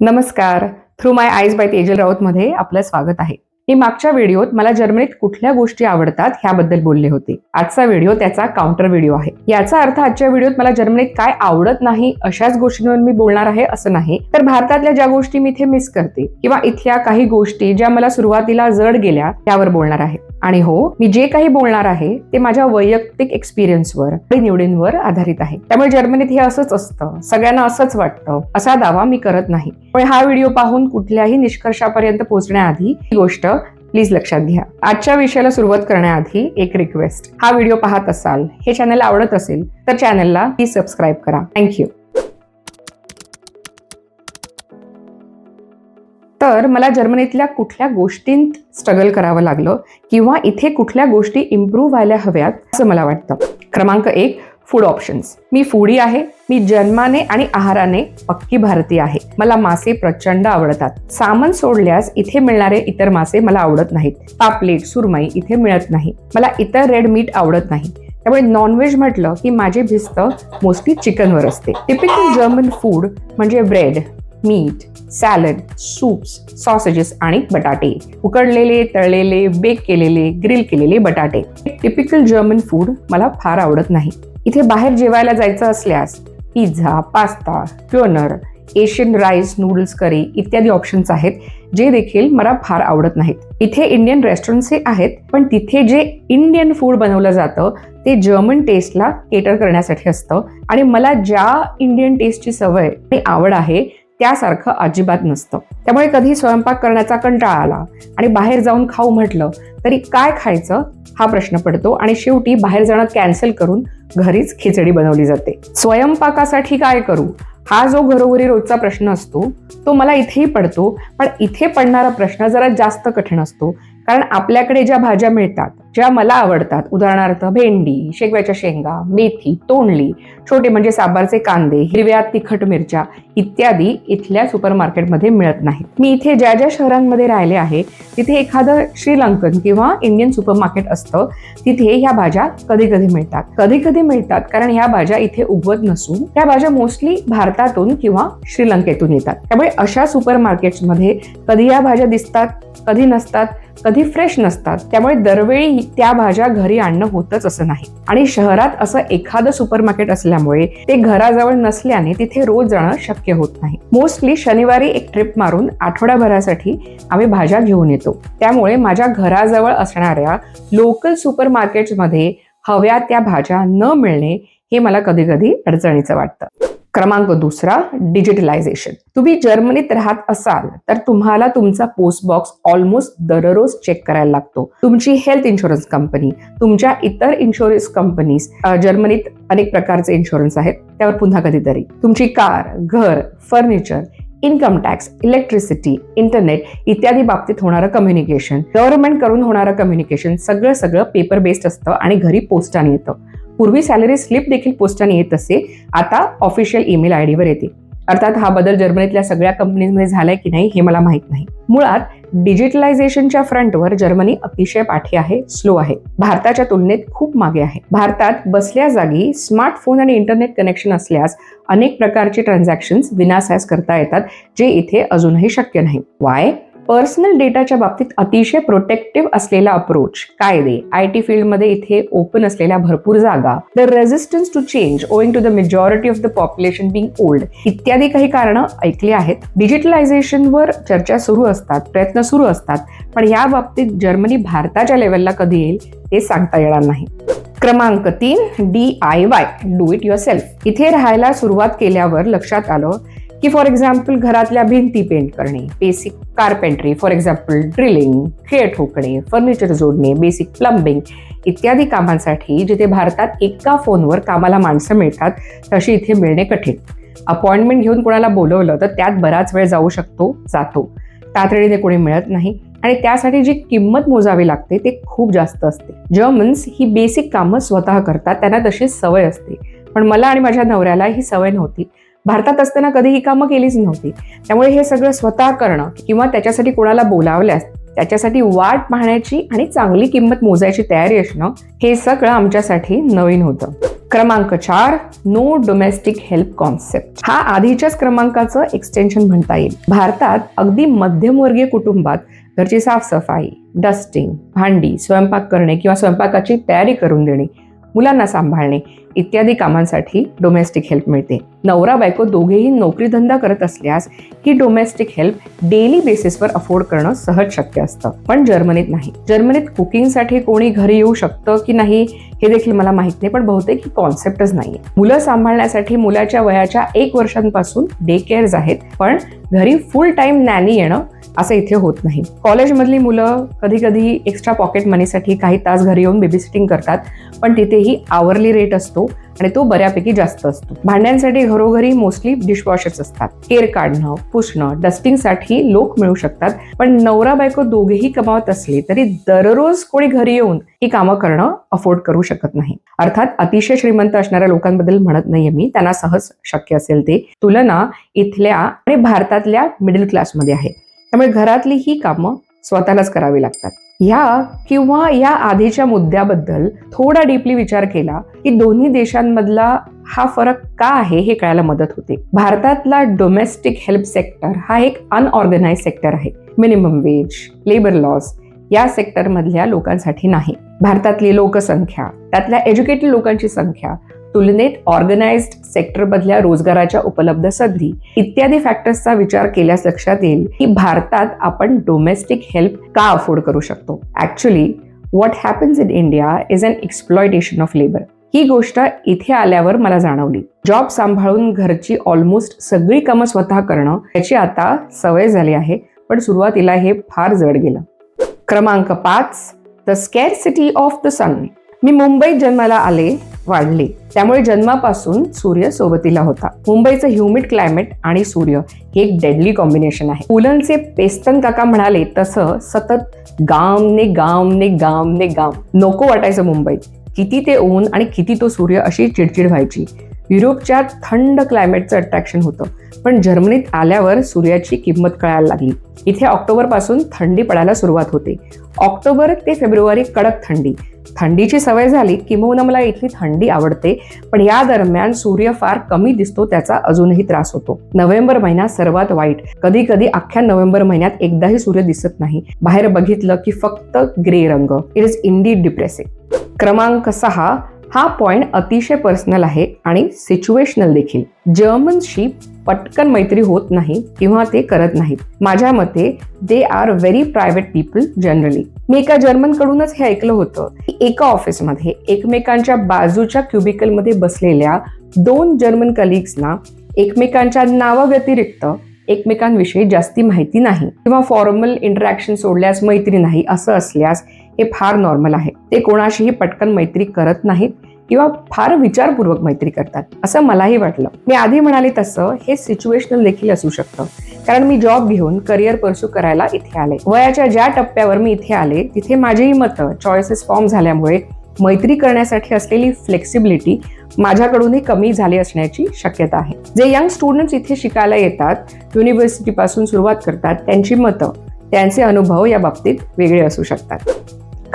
नमस्कार. Through my eyes by Tejal Raut मध्ये आपलं स्वागत आहे. मी मागच्या व्हिडिओत मला जर्मनीत कुठल्या गोष्टी आवडतात ह्याबद्दल बोलले होते. आजचा व्हिडिओ त्याचा काउंटर व्हिडिओ आहे. याचा अर्थ आजच्या व्हिडिओत मला जर्मनीत काय आवडत नाही अशाच गोष्टींवर मी बोलणार आहे असं नाही. तर भारतातल्या ज्या गोष्टी मी इथे मिस करते किंवा इथल्या काही गोष्टी ज्या मला सुरुवातीला जड गेल्या त्यावर बोलणार आहे. आणि हो मी जे काही बोलणार आहे ते माझ्या वैयक्तिक एक्सपिरियन्सवर आणि निवडींवर आधारित आहे. त्यामुळे जर्मनीत हे असंच असतं. सगळ्यांना असंच वाटतं. असा दावा मी करत नाही. पण हा व्हिडिओ पाहून कुठल्याही निष्कर्षापर्यंत पोहोचण्याआधी ही गोष्ट प्लीज लक्षात घ्या. आजच्या विषयाला सुरुवात करण्याआधी एक रिक्वेस्ट हा व्हिडिओ पाहत असाल हे चॅनल आवडत असेल तर चॅनलला प्लीज सबस्क्राईब करा. थँक्यू तर मला जर्मनीतल्या कुठल्या गोष्टींत स्ट्रगल करावं लागलं किंवा इथे कुठल्या गोष्टी इम्प्रूव्ह व्हायला हव्यात असं मला वाटतं. क्रमांक एक फूड ऑप्शन्स मी फूडी आहे मी जन्माने आणि आहाराने पक्की भारतीय आहे. मला मासे प्रचंड आवडतात. सामान सोडल्यास इथे मिळणारे इतर मासे मला आवडत नाहीत. पापलेट सुरमई इथे मिळत नाही. मला इतर रेड मीट आवडत नाही. त्यामुळे नॉनव्हेज म्हटलं की माझे भिस्त मोस्टली चिकनवर असते. टिपिकल जर्मन फूड म्हणजे ब्रेड मीठ सॅलड सूप्स सॉसेजेस आणि बटाटे. उकडलेले तळलेले बेक केलेले ग्रिल केलेले बटाटे. टिपिकल जर्मन फूड मला फार आवडत नाही. इथे बाहेर जेवायला जायचं असल्यास पिझ्झा पास्ता क्योनर एशियन राईस नूडल्स करी इत्यादी ऑप्शन्स आहेत जे देखील मला फार आवडत नाहीत. इथे इंडियन रेस्टॉरंट्सही आहेत पण तिथे जे इंडियन फूड बनवलं जातं ते जर्मन टेस्टला केटर करण्यासाठी असतं. आणि मला ज्या इंडियन टेस्टची सवय आणि आवड आहे त्यासारखं अजिबात नसतं. त्यामुळे कधी स्वयंपाक करण्याचा कंटाळा आला आणि बाहेर जाऊन खाऊ म्हटलं तरी काय खायचं हा प्रश्न पडतो आणि शेवटी बाहेर जाणं कॅन्सल करून घरीच खिचडी बनवली जाते. स्वयंपाकासाठी काय करू? हा जो घरोघरी रोजचा प्रश्न असतो तो मला इथेही पडतो. पण इथे पडणारा प्रश्न जरा जास्त कठीण असतो. कारण आपल्याकडे ज्या भाज्या मिळतात ज्या मला आवडतात उदाहरणार्थ भेंडी शेगव्याच्या शेंगा मेथी तोंडली छोटे म्हणजे साबारचे कांदे हिरव्या तिखट मिरच्या इत्यादी इथल्या सुपर मार्केटमध्ये मिळत नाहीत. मी इथे ज्या ज्या शहरांमध्ये राहिले आहे तिथे एखादं श्रीलंकन किंवा इंडियन सुपर मार्केट असतं तिथे ह्या भाज्या कधी कधी मिळतात. कधी कधी मिळतात कारण ह्या भाज्या इथे उगवत नसून त्या भाज्या मोस्टली भारतातून किंवा श्रीलंकेतून येतात. त्यामुळे अशा सुपर मार्केट्समध्ये कधी या भाज्या दिसतात कधी नसतात कधी फ्रेश नसतात त्यामुळे दरवेळी त्या भाज्या घरी आणणं होतच असं नाही. आणि शहरात असं एखादं सुपर मार्केट असल्यामुळे ते घराजवळ नसल्याने तिथे रोज जाणं शक्य होत नाही. मोस्टली शनिवारी एक ट्रिप मारून आठवड्याभरासाठी आम्ही भाज्या घेऊन येतो. त्यामुळे माझ्या घराजवळ असणाऱ्या लोकल सुपरमार्केट्समध्ये हव्या त्या भाज्या न मिळणे हे मला कधी कधी अडचणीचं वाटतं. क्रमांक दुसरा डिजिटलायझेशन तुम्ही जर्मनीत राहत असाल तर तुम्हाला तुमचा पोस्ट बॉक्स ऑलमोस्ट दररोज चेक करायला लागतो. तुमची हेल्थ इन्शुरन्स कंपनी तुमच्या इतर इन्शुरन्स कंपनीज जर्मनीत अनेक प्रकारचे इन्शुरन्स आहेत त्यावर पुन्हा कधीतरी. तुमची कार घर furniture income tax electricity internet इत्यादी बाबतीत होणारं कम्युनिकेशन गव्हर्नमेंट करून होणारं कम्युनिकेशन सगळं सगळं पेपर बेस्ड असतं आणि घरी पोस्टाने येतं. पूर्वी सॅलरी स्लिप देखील पोस्टाने येत असे. आता ऑफिशियल ईमेल आय डीवर येते. अर्थात हा बदल जर्मनीतल्या सगळ्या कंपनीजमध्ये झालाय की नाही हे मला माहीत नाही. मुळात डिजिटलायझेशनच्या फ्रंटवर जर्मनी अतिशय पाठी आहे स्लो आहे. भारताच्या तुलनेत खूप मागे आहे. भारतात बसल्या जागी स्मार्टफोन आणि इंटरनेट कनेक्शन असल्यास अनेक प्रकारचे ट्रान्झॅक्शन विनासास करता येतात जे इथे अजूनही शक्य नाही. वाय पर्सनल डेटाच्या बाबतीत अतिशय प्रोटेक्टिव्ह असलेला अप्रोच कायदे. आय टी फील्डमध्ये इथे ओपन असलेल्या भरपूर जागा. The resistance to change owing to the majority of the population being old इत्यादी काही कारणं ऐकली आहेत. डिजिटलायझेशनवर चर्चा सुरू असतात प्रयत्न सुरू असतात. पण या बाबतीत जर्मनी भारताच्या लेवलला कधी येईल ते सांगता येणार नाही. क्रमांक तीन D I Y do it yourself इथे राहायला सुरुवात केल्यावर लक्षात आलं की फॉर एक्झाम्पल घरातल्या भिंती पेंट करणे basic carpentry for example drilling खेळ ठोकणे फर्निचर जोडणे बेसिक प्लंबिंग इत्यादी कामांसाठी जिथे भारतात एका फोनवर कामाला माणसं मिळतात तशी इथे मिळणे कठीण. अपॉइंटमेंट घेऊन कोणाला बोलवलं तर त्यात बराच वेळ जाऊ शकतो जातो. तातडीने कोणी मिळत नाही आणि त्यासाठी जी किंमत मोजावी लागते ते खूप जास्त असते. जर्मन्स ही बेसिक कामं स्वतः करतात त्यांना तशी सवय असते. पण मला आणि माझ्या नवऱ्याला ही सवय नव्हती. भारतात असताना कधी ही कामं केलीच नव्हती. त्यामुळे हे सगळं स्वतः करणं किंवा त्याच्यासाठी कोणाला बोलावल्यास त्याच्यासाठी वाट पाहण्याची आणि चांगली किंमत मोजायची तयारी असणं हे सगळं आमच्यासाठी नवीन होतं. क्रमांक चार नो डोमेस्टिक हेल्प कॉन्सेप्ट हा आधीच्याच क्रमांकाचं एक्सटेन्शन म्हणता येईल. भारतात अगदी मध्यमवर्गीय कुटुंबात घरची साफसफाई डस्टिंग भांडी स्वयंपाक करणे किंवा स्वयंपाकाची तयारी करून देणे मुलांना सांभाळणे इत्यादी कामांसाठी डोमेस्टिक हेल्प मिळते. नवरा बायको दोघेही नोकरीधंदा करत असल्यास ही डोमेस्टिक हेल्प डेली बेसिसवर अफोर्ड करणं सहज शक्य असतं. पण जर्मनीत नाही. जर्मनीत कुकिंगसाठी कोणी घरी येऊ शकतं की नाही हे देखील मला माहीत नाही पण बहुतेक ही कॉन्सेप्टच नाहीये. मुलं सांभाळण्यासाठी मुलाच्या वयाच्या एक वर्षांपासून डे केअर्स आहेत पण घरी फुल टाइम नॅनी येणं असं इथे होत नाही. कॉलेजमधली मुलं कधी कधी एक्स्ट्रा पॉकेट मनीसाठी काही तास घरी येऊन बेबी करतात पण तिथेही आवरली रेट असतो आणि तो बऱ्यापैकी जास्त असतो. भांड्यांसाठी घरोघरी मोस्टली डिशवॉशर्स असतात. केर काढणं पुसणं डस्टिंगसाठी लोक मिळू शकतात पण नवरा बायको दोघेही कमावत असले तरी दररोज कोणी घरी येऊन ही कामं करणं अफोर्ड करू शकत नाही. अर्थात अतिशय श्रीमंत असणाऱ्या लोकांबद्दल म्हणत नाहीये मी. त्यांना सहज शक्य असेल ते. तुलना इथल्या आणि भारतातल्या मिडल क्लासमध्ये आहे. त्यामुळे घरातली ही कामं स्वतःलाच करावी लागतात. ह्या किंवा या आधीच्या मुद्द्याबद्दल थोडा डीपली विचार केला की दोन्ही देशांमधला हा फरक का आहे हे कळायला मदत होते. भारतातला डोमेस्टिक हेल्प सेक्टर हा एक अनऑर्गनाइज सेक्टर आहे. मिनिमम वेज लेबर लॉस या सेक्टरमधल्या लोकांसाठी नाही. भारतातली लोकसंख्या त्यातल्या एज्युकेटेड लोकांची संख्या तुलनेत ऑर्गनाइज्ड सेक्टरमधल्या रोजगाराच्या उपलब्ध संधी इत्यादी फॅक्टर्सचा विचार केल्यास लक्षात येईल की भारतात आपण डोमेस्टिक हेल्प का अफोर्ड करू शकतो? Actually what happens in India is an exploitation of labour ही गोष्ट इथे आल्यावर मला जाणवली. जॉब सांभाळून घरची ऑलमोस्ट सगळी कामं स्वतः करणं याची आता सवय झाली आहे पण सुरुवातीला हे फार जड गेलं. क्रमांक पाच the scarcity of the sun मी मुंबईत जन्माला आले वाढले. त्यामुळे जन्मापासून सूर्य सोबतीला होता. मुंबईचं ह्युमिड क्लायमेट आणि सूर्य हे एक डेडली कॉम्बिनेशन आहे. पुलंचे पेस्तन काका म्हणाले तसं सतत गाम ने गाम ने गाम ने गाम. नको वाटायचं मुंबईत. किती ते ऊन आणि किती तो सूर्य अशी चिडचिड व्हायची. युरोपच्या थंड क्लायमेटचं अट्रॅक्शन होतं. पण जर्मनीत आल्यावर सूर्याची किंमत कळायला लागली. इथे ऑक्टोबरपासून थंडी पडायला सुरुवात होते. ऑक्टोबर ते फेब्रुवारी कडक थंडी. थंडीची सवय झाली किंबहुना मला इथली थंडी आवडते पण या दरम्यान सूर्य फार कमी दिसतो त्याचा अजूनही त्रास होतो. नोव्हेंबर महिना सर्वात वाईट. कधी कधी अख्ख्या नोव्हेंबर महिन्यात एकदाही सूर्य दिसत नाही. बाहेर बघितलं की फक्त ग्रे रंग. इट इज इंडी डिप्रेसिंग क्रमांक सहा हा पॉइंट अतिशय पर्सनल आहे आणि सिच्युएशनल देखील. जर्मनशी पटकन मैत्री होत नाही किंवा ते करत नाहीत. माझ्या मते they are very private people generally मी एका जर्मन कडूनच हे ऐकलं होतं. की एका ऑफिसमध्ये एकमेकांच्या बाजूच्या क्युबिकलमध्ये बसलेल्या दोन जर्मन कलिग्सना एकमेकांच्या नावाव्यतिरिक्त एकमेकांविषयी जास्ती माहिती नाही किंवा फॉर्मल इंटरॅक्शन सोडल्यास मैत्री नाही असं असल्यास हे फार नॉर्मल आहे. ते कोणाशीही पटकन मैत्री करत नाहीत किंवा फार विचारपूर्वक मैत्री करतात असं मलाही वाटलं. मी आधी म्हणाले तसं हे सिच्युएशनल देखील असू शकतं. कारण मी जॉब घेऊन करिअर परस्यू करायला इथे आले. वयाच्या ज्या टप्प्यावर मी इथे आले तिथे माझीही मतं चॉईसेस फॉर्म झाल्यामुळे मैत्री करण्यासाठी असलेली फ्लेक्सिबिलिटी माझ्याकडूनही कमी झाली असण्याची शक्यता आहे. जे यंग स्टुडंट्स इथे शिकायला येतात युनिव्हर्सिटी पासून सुरुवात करतात त्यांची मतं त्यांचे अनुभव या बाबतीत वेगळे असू शकतात.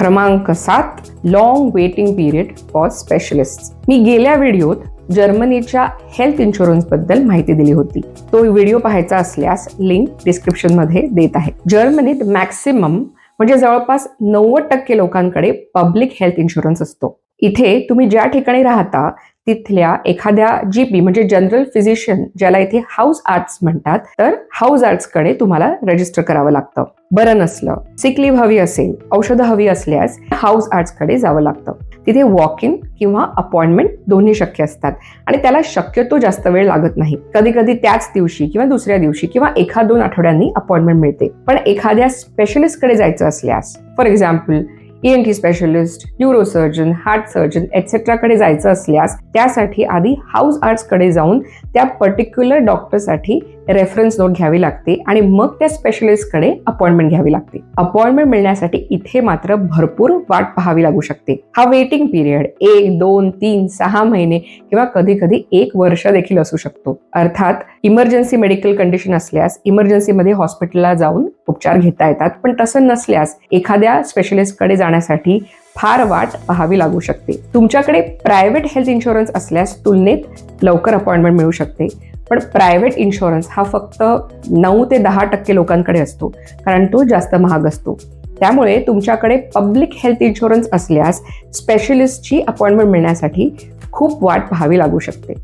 क्रमांक सात long waiting period for specialist मी गेल्या व्हिडिओत जर्मनीच्या हेल्थ इन्शुरन्सबद्दल माहिती दिली होती. तो व्हिडिओ पाहायचा असल्यास लिंक डिस्क्रिप्शनमध्ये देत आहे. जर्मनीत मॅक्सिमम म्हणजे जवळपास नव्वद टक्के लोकांकडे पब्लिक हेल्थ इन्शुरन्स असतो. इथे तुम्ही ज्या ठिकाणी राहता तिथल्या एखाद्या जीपी म्हणजे जनरल फिजिशियन ज्याला इथे हाऊस आर्ट्स म्हणतात तर हाऊस आर्ट्सकडे तुम्हाला रजिस्टर करावं लागतं. बरं नसलं सिक हवी असेल औषधं हवी असल्यास हाऊस आर्ट्सकडे जावं लागतं. तिथे वॉक इन किंवा अपॉइंटमेंट दोन्ही शक्य असतात. आणि त्याला शक्यतो जास्त वेळ लागत नाही. कधी कधी त्याच दिवशी किंवा दुसऱ्या दिवशी किंवा एखाद दोन आठवड्यांनी अपॉइंटमेंट मिळते. पण एखाद्या स्पेशलिस्टकडे जायचं असल्यास for example ENT specialist neurosurgeon heart surgeon एक्सेट्राकडे जायचं असल्यास त्यासाठी आधी हाऊस आर्ट्सकडे जाऊन त्या पर्टिक्युलर डॉक्टरसाठी रेफरन्स नोट घ्यावी लागते आणि मग त्या स्पेशलिस्टकडे अपॉइंटमेंट घ्यावी लागते. अपॉइंटमेंट मिळण्यासाठी इथे मात्र भरपूर वाट पाहावी लागू शकते. हा वेटिंग पिरियड एक दोन तीन सहा महिने किंवा कधी कधी एक वर्ष देखील असू शकतो. अर्थात इमर्जन्सी मेडिकल कंडिशन असल्यास इमर्जन्सीमध्ये हॉस्पिटलला जाऊन उपचार घेता येतात. पण तसं नसल्यास एखाद्या स्पेशलिस्टकडे जाण्यासाठी फार वाट पाहावी लागू शकते. तुमच्याकडे प्रायव्हेट हेल्थ इन्शुरन्स असल्यास तुलनेत लवकर अपॉइंटमेंट मिळू शकते. पण प्रायव्हेट इन्शुरन्स हा फक्त नऊ ते दहा टक्के लोकांकडे असतो कारण तो जास्त महाग असतो. त्यामुळे तुमच्याकडे पब्लिक हेल्थ इन्शुरन्स असल्यास स्पेशलिस्टची अपॉइंटमेंट मिळण्यासाठी खूप वाट पाहावी लागू शकते.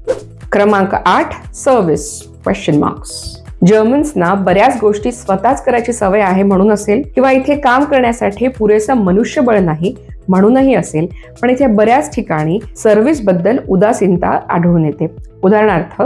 क्रमांक आठ सर्व्हिस क्वेश्चन मार्क्स जर्मन्सना बऱ्याच गोष्टी स्वतःच करायची सवय आहे म्हणून असेल किंवा इथे काम करण्यासाठी पुरेसं मनुष्यबळ नाही म्हणूनही असेल पण इथे बऱ्याच ठिकाणी सर्व्हिसबद्दल उदासीनता आढळून येते. उदाहरणार्थ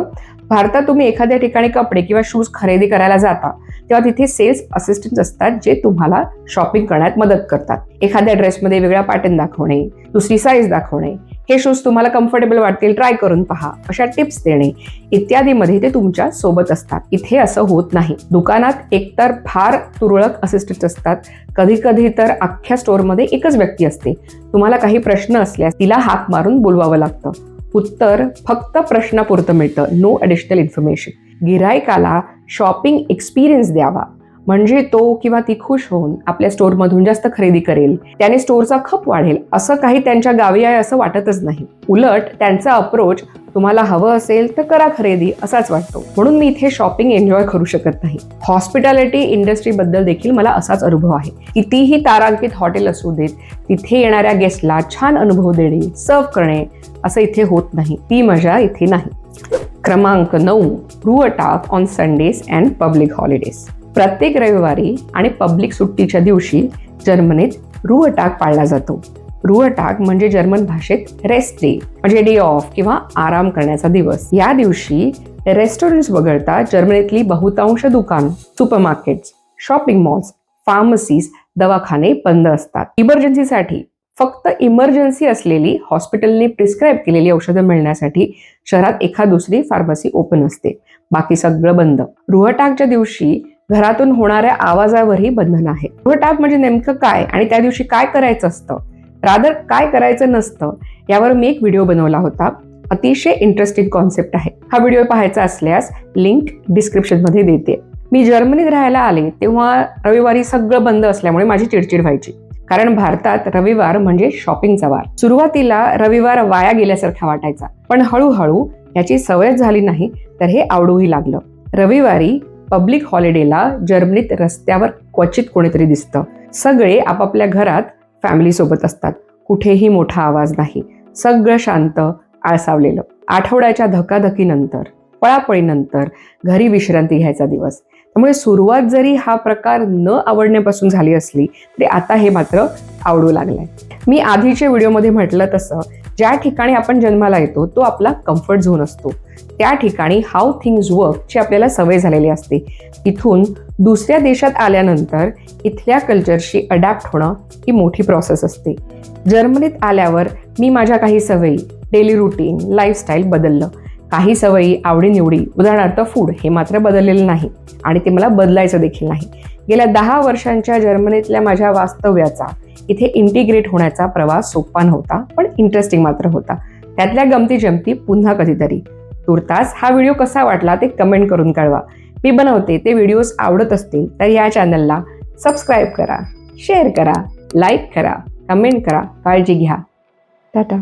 भारतात तुम्ही एखाद्या ठिकाणी कपडे किंवा शूज खरेदी करायला जाता तेव्हा तिथे सेल्स असिस्टंट असतात जे तुम्हाला शॉपिंग करण्यात मदत करतात. एखाद्या ड्रेसमध्ये वेगळा पॅटर्न दाखवणे दुसरी साईज दाखवणे हे शूज तुम्हाला कम्फर्टेबल वाटतील ट्राय करून पहा अशा टिप्स देणे इत्यादीमध्ये ते तुमच्यासोबत असतात. इथे असं होत नाही. दुकानात एकतर फार तुरळक असिस्टंट असतात कधी कधी तर अख्ख्या स्टोअरमध्ये एकच व्यक्ती असते. तुम्हाला काही प्रश्न असल्यास तिला हाक मारून बोलवावं लागतं. उत्तर फक्त प्रश्नापुरतं मिळतं. नो ॲडिशनल इन्फॉर्मेशन गिरायकाला शॉपिंग एक्सपिरियन्स द्यावा. म्हणजे तो किंवा ती खुश होऊन आपल्या स्टोअरमधून जास्त खरेदी करेल. त्याने स्टोअरचा खप वाढेल असं काही त्यांच्या गावी आहे असं वाटतच नाही. उलट त्यांचा अप्रोच तुम्हाला हवं असेल तर करा खरेदी असाच वाटतो. म्हणून मी इथे शॉपिंग एन्जॉय करू शकत नाही. हॉस्पिटॅलिटी इंडस्ट्रीबद्दल देखील मला असाच अनुभव आहे कितीही तारांकित हॉटेल असू देत तिथे येणाऱ्या गेस्टला छान अनुभव देणे सर्व करणे असं इथे होत नाही. ती मजा इथे नाही. क्रमांक नऊ रू attack on Sundays and public holidays प्रत्येक रविवारी आणि पब्लिक सुट्टीच्या दिवशी जर्मनीत रू पाळला जातो. रू म्हणजे जर्मन भाषेत रेस्ट डे म्हणजे डे ऑफ किंवा आराम करण्याचा दिवस. या दिवशी रेस्टॉरंट्स वगळता जर्मनीतली बहुतांश दुकान सुपरमार्केट्स शॉपिंग मॉल्स फार्मसीज दवाखाने बंद असतात. इमर्जन्सीसाठी फक्त इमर्जन्सी असलेली हॉस्पिटलने प्रिस्क्राईब केलेली औषधं मिळण्यासाठी शहरात एखाद दुसरी फार्मसी ओपन असते. बाकी सगळं बंद. रुहटाकच्या दिवशी घरातून होणाऱ्या आवाजावरही बंधन आहे. गृहटाप म्हणजे नेमकं काय आणि त्या दिवशी काय करायचं असतं? रादर काय करायचं नसतं? यावर मी एक व्हिडिओ बनवला होता. अतिशय इंटरेस्टिंग कॉन्सेप्ट आहे. हा व्हिडिओ पाहायचा असल्यास लिंक डिस्क्रिप्शनमध्ये देते. मी जर्मनीत राहायला आले तेव्हा रविवारी सगळं बंद असल्यामुळे माझी चिडचिड व्हायची. कारण भारतात रविवार म्हणजे शॉपिंगचा वार. सुरुवातीला रविवार वाया गेल्यासारखा वाटायचा. पण हळूहळू याची सवय झाली नाही तर हे आवडूही लागलं. रविवारी पब्लिक हॉलिडेला जर्मनीत रस्त्यावर क्वचित कोणीतरी दिसतं. सगळे आपापल्या घरात फॅमिली सोबत असतात. कुठेही मोठा आवाज नाही. सगळं शांत आळसावलेलं. आठवड्याच्या धकाधकीनंतर पळापळीनंतर घरी विश्रांती घ्यायचा दिवस. त्यामुळे सुरुवात जरी हा प्रकार न आवडण्यापासून झाली असली तरी आता हे मात्र आवडू लागलंय. मी आधीच्या व्हिडिओमध्ये म्हटलं तसं ज्या ठिकाणी आपण जन्माला येतो तो आपला कम्फर्ट झोन असतो. त्या ठिकाणी हाऊ थिंग्ज वर्कची आपल्याला सवय झालेली असते. तिथून दुसऱ्या देशात आल्यानंतर इथल्या कल्चरशी अडॅप्ट होणं ही मोठी प्रोसेस असते. जर्मनीत आल्यावर मी माझ्या काही सवयी डेली रुटीन लाईफस्टाईल बदललं. काही सवयी आवडीनिवडी उदाहरणार्थ फूड हे मात्र बदललेलं नाही आणि ते मला बदलायचं देखील नाही. गेल्या दहा वर्षांच्या जर्मनीतल्या माझ्या वास्तव्याचा इथे इंटिग्रेट होण्याचा प्रवास सोपा नव्हता पण इंटरेस्टिंग मात्र होता. त्यातल्या गमती जमती पुन्हा कधीतरी. तुर्तास हा व्हिडिओ कसा वाटला ते कमेंट करून कळवा. मी बनवते ते व्हिडिओज आवडत असतील तर या चॅनलला सबस्क्राईब करा शेअर करा लाईक करा कमेंट करा काळजी घ्या. टाटा.